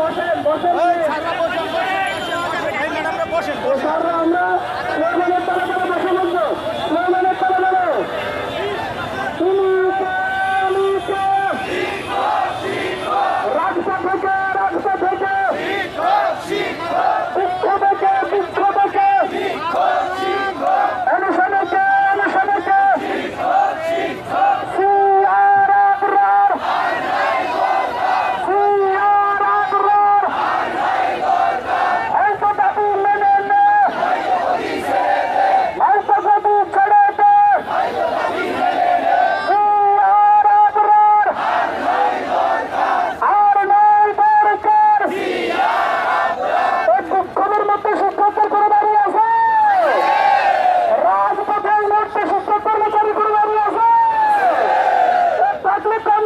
বসেন বসেন। কম